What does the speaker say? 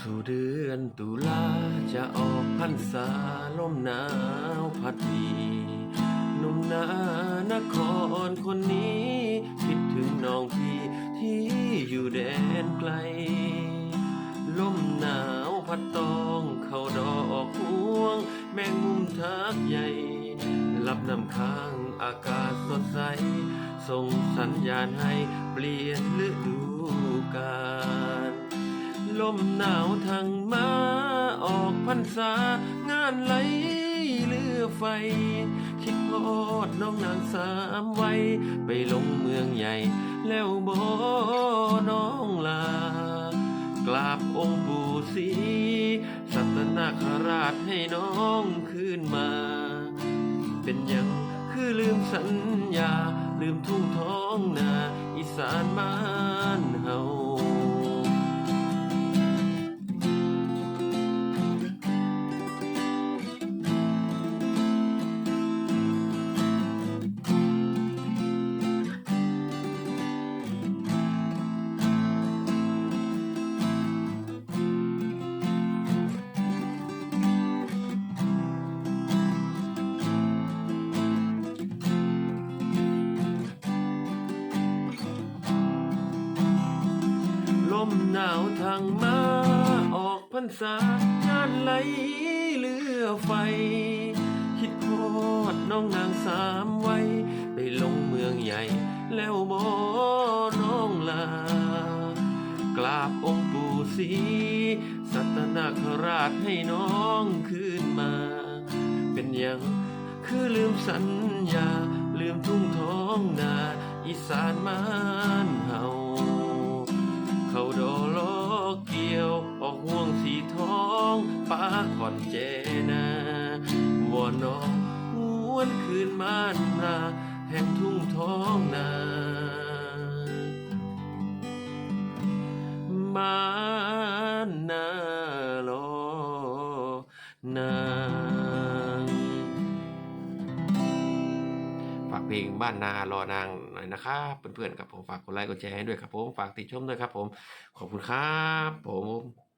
สู่เดือนตุลาจะออกพรรษาลมหนาวพัดวีหนุ่มนานครคนนี้ คิดถึงน้องพี่ที่อยู่แดนไกล ลมหนาวพัดตองเข้าดอกห่วง แมงมุมทักใหญ่รับน้ำค้างอากาศสดใส ส่งสัญญาณให้เปลี่ยน มหนาวทางมาออกพรรษางานไหลเรือไฟ คิดพอดน้องนางสามไว้ ไปลงเมืองใหญ่ แล้วบ่น้องลากราบองค์ปู่ศรีสัตนาคราชให้น้องคืนมา เป็นยังคือลืมสัญญา ลืมทุ่งท้องนา อีสานบ้านเฮา หนาวทางมาออกพรรษางานไหลเรือไฟ คิดโคตรน้องนางสามไว้ไปลงเมืองใหญ่ แล้วบ่น้องลา กราบองค์ปู่ศรีสัตนาคราชให้น้องคืนมา เป็นหยังคือลืมสัญญา ลืมทุ่งท้องนา อีสานมานเฮา เขาโดโลกเกี่ยวออกห่วงสีทองป้าก่อนเจนาวัวน้องหวนคืนมานนาแห่งทุ่งท้องนามานาโลนา ฝากเพลงบ้านนารอนางหน่อยนะครับเพื่อนๆครับผมฝากกดไลค์กดแชร์ให้ด้วยครับผมฝากติดชมด้วยครับผมขอบคุณครับผม